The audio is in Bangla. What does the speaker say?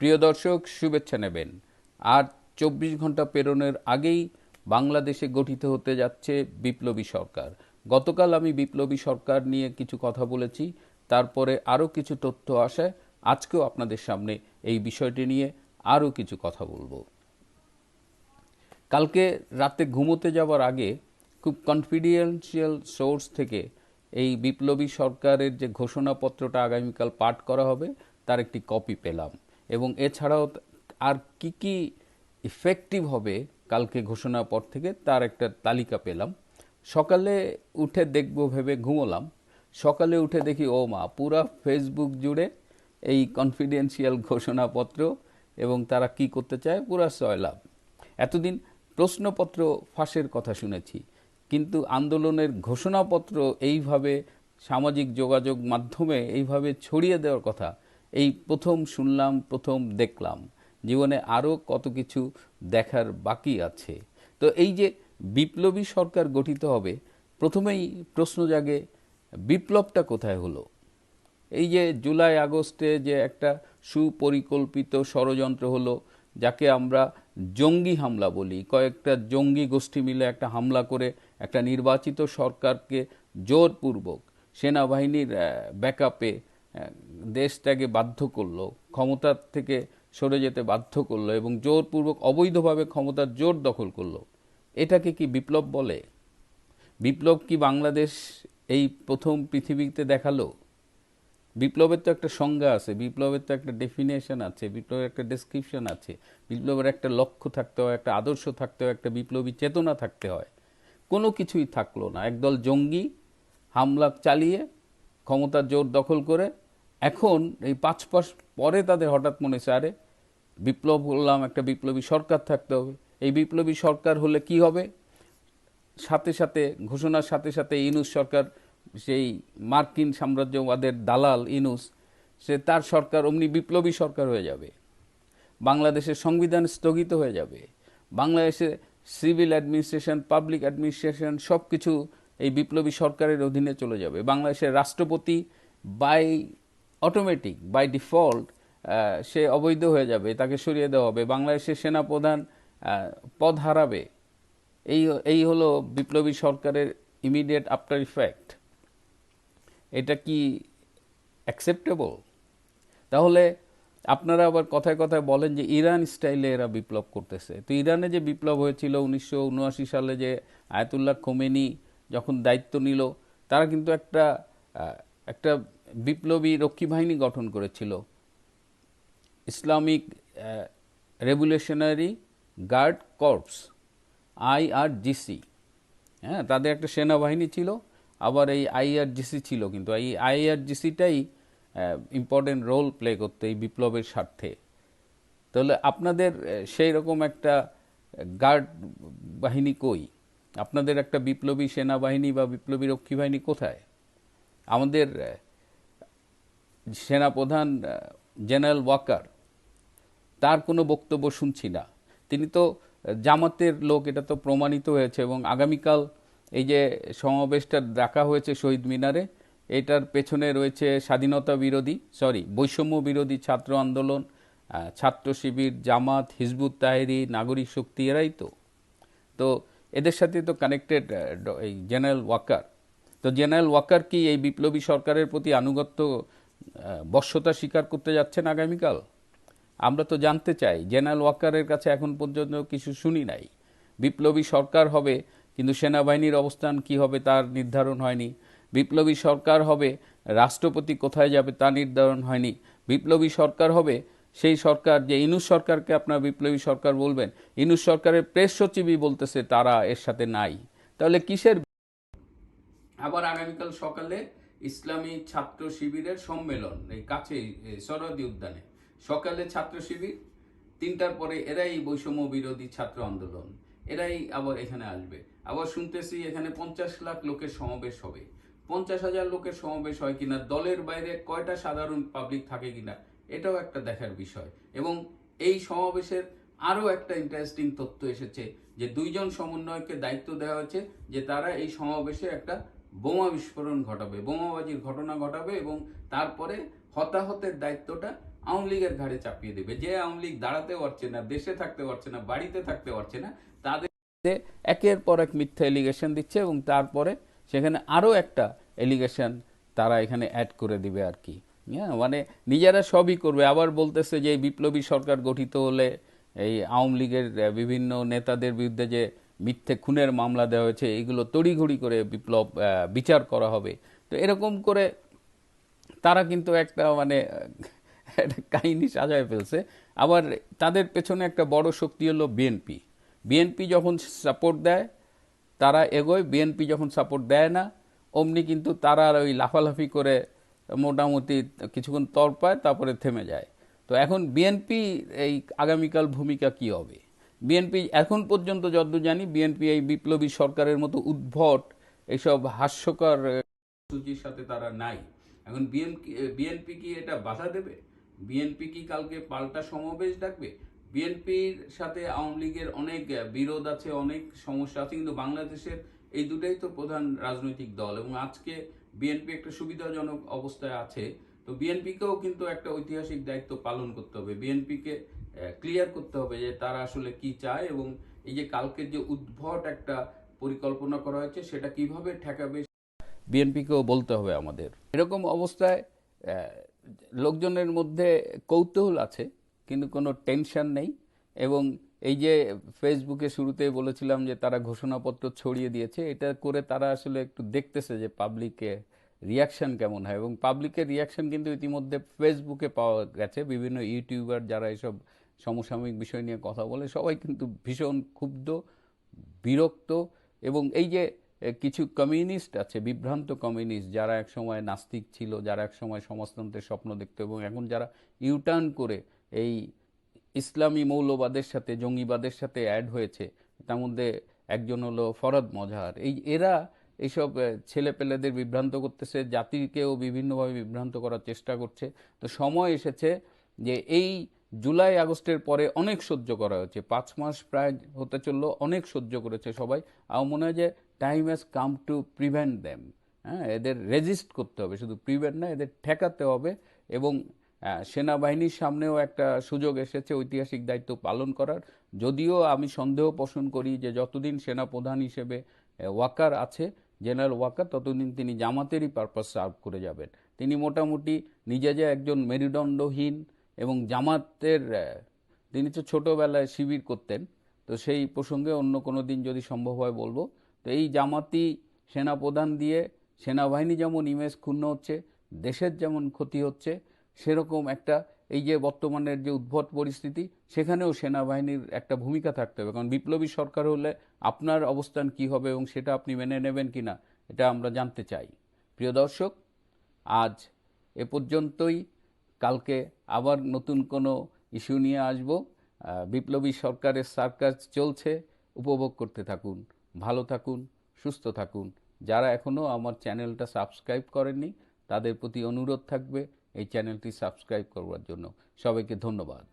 প্রিয় দর্শক, শুভেচ্ছা নেবেন। আর চব্বিশ ঘণ্টা পেরোনোর আগেই বাংলাদেশে গঠিত হতে যাচ্ছে বিপ্লবী সরকার। গতকাল আমি বিপ্লবী সরকার নিয়ে কিছু কথা বলেছি, তারপরে আরও কিছু তথ্য আসায় আজকেও আপনাদের সামনে এই বিষয়টি নিয়ে আরও কিছু কথা বলব। কালকে রাতে ঘুমোতে যাওয়ার আগে খুব কনফিডেন্সিয়াল সোর্স থেকে এই বিপ্লবী সরকারের যে ঘোষণাপত্রটা আগামীকাল পাঠ করা হবে, তার একটি কপি পেলাম। এবং এছাড়াও আর কি কি ইফেক্টিভ হবে কালকে ঘোষণার পর থেকে, তার একটা তালিকা পেলাম। সকালে উঠে দেখব, ভেবে ঘুমোলাম। সকালে উঠে দেখি, ও মা, পুরা ফেসবুক জুড়ে এই কনফিডেন্সিয়াল ঘোষণাপত্র এবং তারা কি করতে চায়, পুরা সয়লাভ এতদিন প্রশ্নপত্র ফাঁসের কথা শুনেছি, কিন্তু আন্দোলনের ঘোষণাপত্র এইভাবে সামাজিক যোগাযোগ মাধ্যমে এইভাবে ছড়িয়ে দেওয়ার কথা এই প্রথম শুনলাম, প্রথম দেখলাম। জীবনে আরও কত কিছু দেখার বাকি আছে। তো এই যে বিপ্লবী সরকার গঠিত হবে, প্রথমেই প্রশ্ন জাগে, বিপ্লবটা কোথায় হলো? এই যে জুলাই, আগস্টে যে একটা সুপরিকল্পিত ষড়যন্ত্র হলো, যাকে আমরা জঙ্গি হামলা বলি, কয়েকটা জঙ্গি গোষ্ঠী মিলে একটা হামলা করে একটা নির্বাচিত সরকারকে জোরপূর্বক সেনাবাহিনীর ব্যাকআপে দেশটাকে বাধ্য করল, ক্ষমতার থেকে সরে যেতে বাধ্য করল এবং জোরপূর্বক, অবৈধভাবে ক্ষমতার জোর দখল করল। এটাকে কি বিপ্লব বলে? বিপ্লব কি বাংলাদেশ এই প্রথম পৃথিবীতে দেখাল? বিপ্লবের তো একটা সংজ্ঞা আছে, বিপ্লবের তো একটা ডেফিনেশন আছে, বিপ্লবের একটা ডেসক্রিপশন আছে, বিপ্লবের একটা লক্ষ্য থাকতে হয়, একটা আদর্শ থাকতে হয়, একটা বিপ্লবী চেতনা থাকতে হয়। কোনো কিছুই থাকল না। একদল জঙ্গি হামলা চালিয়ে ক্ষমতার জোর দখল করে, এখন এই পাঁচ মাস পরে তাদের হঠাৎ মনে হয়েছে, আরে বিপ্লব করলাম একটা বিপ্লবী সরকার থাকতে হবে। এই বিপ্লবী সরকার হলে কি হবে? সাথে সাথে, ঘোষণার সাথে সাথে ইনুস সরকার, সেই মার্কিন সাম্রাজ্যবাদের দালাল ইনুস সে তার সরকার অমনি বিপ্লবী সরকার হয়ে যাবে। বাংলাদেশের সংবিধান স্থগিত হয়ে যাবে। বাংলাদেশে সিভিল অ্যাডমিনিস্ট্রেশন, পাবলিক অ্যাডমিনিস্ট্রেশন সব কিছু এই বিপ্লবী সরকারের অধীনে চলে যাবে। বাংলাদেশের রাষ্ট্রপতি বাই অটোমেটিক, বাই ডিফল্ট সে অবৈধ হয়ে যাবে, তাকে সরিয়ে দেওয়া হবে। বাংলাদেশের সেনাপ্রধান পদ হারাবে। এই এই হলো বিপ্লবী সরকারের ইমিডিয়েট আফটার ইফেক্ট এটা কি অ্যাকসেপ্টেবল তাহলে আপনারা আবার কথায় কথায় বলেন যে ইরান স্টাইলে এরা বিপ্লব করতেছে। তো ইরানে যে বিপ্লব হয়েছিল উনিশশো উনআশি সালে যে আয়াতুল্লাহ খোমেনি যখন দায়িত্ব নিল, তারা কিন্তু একটা একটা বিপ্লবী রক্ষী বাহিনী গঠন করেছিল। Islamic revolutionary guard corps IRGC হ্যাঁ তাদের একটা সেনাবাহিনী ছিল, আবার এই আইআরজিসি ছিল কিন্তু। এই আইআরজিসিটাই ইম্পর্টেন্ট রোল প্লে করতো এই বিপ্লবের স্বার্থে। তাহলে আপনাদের সেই রকম একটা গার্ড বাহিনী কই? আপনাদের একটা বিপ্লবী সেনাবাহিনী বা বিপ্লবী রক্ষী বাহিনী কোথায়? আমাদের সেনাপ্রধান জেনারেল ওয়াকার, তার কোনো বক্তব্য শুনছি না। তিনি তো জামাতের লোক, এটা তো প্রমাণিত হয়েছে এবং আগামীকাল এই যে সমাবেশটা ডাকা হয়েছে শহীদ মিনারে, এটার পেছনে রয়েছে স্বাধীনতা বিরোধী, সরি, বৈষম্য বিরোধী ছাত্র আন্দোলন ছাত্র শিবির, জামাত, হিজবুত তাহেরি, নাগরিক শক্তি, এরাই তো। তো এদের সাথে তো কানেক্টেড এই জেনারেল ওয়াকার তো জেনারেল ওয়াকার কি এই বিপ্লবী সরকারের প্রতি আনুগত্য বশ্যতা স্বীকার করতে যাচ্ছেন আগামীকাল? আমরা তো জানতে চাই জেনারেল ওয়াকারের কাছে এখন পর্যন্ত কিছু শুনি নাই। বিপ্লবী সরকার হবে, কিন্তু সেনাবাহিনীর অবস্থান কি হবে তার নির্ধারণ হয়নি। বিপ্লবী সরকার হবে, রাষ্ট্রপতি কোথায় যাবে তা নির্ধারণ হয়নি। বিপ্লবী সরকার হবে সেই সরকার যে ইনুস সরকারকে আপনার বিপ্লবী সরকার বলবেন, ইনুস সরকারের প্রেস সচিবই বলতেছে তারা এর সাথে নাই। তাহলে কিসের আবার আগামীকাল সকালে ইসলামী ছাত্র শিবিরের সম্মেলন, এই কাছে সরদি উদ্যানে। সকালে ছাত্র শিবির, তিনটার পরে এরাই বৈষম্য বিরোধী ছাত্র আন্দোলন, এরাই আবার এখানে আসবে। আবার শুনতেছি এখানে পঞ্চাশ লাখ লোকের সমাবেশ হবে। পঞ্চাশ হাজার লোকের সমাবেশ হয় কিনা, দলের বাইরে কয়টা সাধারণ পাবলিক থাকে কিনা এটাও একটা দেখার বিষয়। এবং এই সমাবেশের আরও একটা ইন্টারেস্টিং তথ্য এসেছে যে দুইজন সমন্বয়কে দায়িত্ব দেওয়া হয়েছে যে তারা এই সমাবেশে একটা বোমা বিস্ফোরণ ঘটাবে, বোমাবাজির ঘটনা ঘটাবে এবং তারপরে হতাহতের দায়িত্বটা আওয়ামী লীগের ঘাড়ে চাপিয়ে দেবে। যে আওয়ামী লীগ দাঁড়াতে পারছে না, দেশে থাকতে পারছে না, বাড়িতে থাকতে পারছে না, তাদের একের পর এক মিথ্যা এলিগেশন দিচ্ছে এবং তারপরে সেখানে আরও একটা এলিগেশন তারা এখানে অ্যাড করে দিবে আর কি। হ্যাঁ মানে নিজেরা সবই করবে। আবার বলতেছে যে, বিপ্লবী সরকার গঠিত হলে এই আওয়ামী লীগের বিভিন্ন নেতাদের বিরুদ্ধে যে মিথ্যে খুনের মামলা দেওয়া হয়েছে, এগুলো তড়িঘড়ি করে বিপ্লব বিচার করা হবে। তো এরকম করে তারা কিন্তু একটা মানে একটা কাহিনী সাজায় ফেলছে। আবার তাদের পেছনে একটা বড় শক্তি হলো বিএনপি। বিএনপি যখন সাপোর্ট দেয়, তারা এগোয়। বিএনপি যখন সাপোর্ট দেয় না, অমনি কিন্তু তারা আর ওই লাফালাফি করে মোটামুটি কিছুক্ষণ তর পায় তারপরে থেমে যায়। তো এখন বিএনপি এই আগামীকাল ভূমিকা কি হবে? বিএনপি এখন পর্যন্ত যতদূর জানি বিএনপি এই বিপ্লবী সরকারের মতো উদ্ভট এইসব হাস্যকর সূচির সাথে তারা নাই। এখন বিএনপি বিএনপি কি এটা বাধা দেবে? বিএনপি কি কালকে পাল্টা সমাবেশ ডাকবে? বিএনপির সাথে আওয়ামী লীগের অনেক বিরোধ আছে, অনেক সমস্যা আছে, কিন্তু বাংলাদেশের এই দুটাই তো প্রধান রাজনৈতিক দল। এবং আজকে বিএনপি একটা সুবিধাজনক অবস্থায় আছে। তো বিএনপিকেও কিন্তু একটা ঐতিহাসিক দায়িত্ব পালন করতে হবে। বিএনপিকে ক্লিয়ার করতে হবে যে তারা আসলে কি চায় এবং এই যে কালকের যে উদ্ভট একটা পরিকল্পনা করা হয়েছে, সেটা কীভাবে ঠেকাবে বিএনপিকেও বলতে হবে আমাদের। এরকম অবস্থায় লোকজনের মধ্যে কৌতূহল আছে, কিন্তু কোনো টেনশন নেই এবং এই যে ফেসবুকে শুরুতে বলেছিলাম যে তারা ঘোষণাপত্র ছড়িয়ে দিয়েছে, এটা করে তারা আসলে একটু দেখতেছে যে পাবলিকে রিয়াকশন কেমন হয়। এবং পাবলিকের রিয়াকশন কিন্তু ইতিমধ্যে ফেসবুকে পাওয়া গেছে। বিভিন্ন ইউটিউবার যারা এসব সমসাময়িক বিষয় নিয়ে কথা বলে, সবাই কিন্তু ভীষণ ক্ষুব্ধ, বিরক্ত এবং এই যে কিছু কমিউনিস্ট আছে, বিভ্রান্ত কমিউনিস্ট যারা এক সময় নাস্তিক ছিল, যারা এক সময় সমাজতন্ত্রের স্বপ্ন দেখত এবং এখন যারা ইউটার্ন করে এই ইসলামী মৌলবাদের সাথে, জঙ্গিবাদের সাথে অ্যাড হয়েছে। তার মধ্যে একজন হলো ফরদ মজাহার। এই, এরা এইসব ছেলে পেলেদের বিভ্রান্ত করতেছে, জাতিকেও বিভিন্নভাবে বিভ্রান্ত করার চেষ্টা করছে। তো সময় এসেছে যে এই জুলাই আগস্টের পরে অনেক সহ্য করা হয়েছে। পাঁচ মাস প্রায় হতে চলল, অনেক সহ্য করেছে সবাই। আমার মনে হয় যে time has come to prevent them হ্যাঁ এদের রেজিস্ট করতে হবে। শুধু প্রিভেন্ট না, এদের ঠেকাতে হবে এবং সেনাবাহিনীর সামনেও একটা সুযোগ এসেছে ঐতিহাসিক দায়িত্ব পালন করার। যদিও আমি সন্দেহ পোষণ করি যে যতদিন সেনা প্রধান হিসেবে ওয়াকার আছে, জেনারেল ওয়াকার, ততদিন তিনি জামাতেরই পারপাস সার্ভ করে যাবেন। তিনি মোটামুটি নিজে যে একজন মেরুদণ্ডহীন এবং জামাতের তিনি তো ছোটোবেলায় শিবির করতেন, তো সেই প্রসঙ্গে অন্য কোনো দিন যদি সম্ভব হয় বলব, তো এই জামাতি সেনাপ্রধান দিয়ে সেনাবাহিনী যেমন ইমেজ ক্ষুণ্ণ হচ্ছে, দেশের যেমন ক্ষতি হচ্ছে সেরকম একটা এই যে বর্তমানের যে উদ্ভট পরিস্থিতি, সেখানেও সেনাবাহিনীর একটা ভূমিকা থাকতে হবে। কারণ বিপ্লবী সরকার হলে আপনার অবস্থান কি হবে এবং সেটা আপনি মেনে নেবেন কিনা এটা আমরা জানতে চাই। প্রিয় দর্শক, আজ এ পর্যন্তই। কালকে আবার নতুন কোনো ইস্যু নিয়ে আসব। বিপ্লবী সরকারের সার্কাস চলছে, উপভোগ করতে থাকুন, ভালো থাকুন, সুস্থ থাকুন। যারা এখনও আমার চ্যানেলটা সাবস্ক্রাইব করেননি, তাদের প্রতি অনুরোধ থাকবে এই চ্যানেলটি সাবস্ক্রাইব করবার জন্য সবাইকে ধন্যবাদ।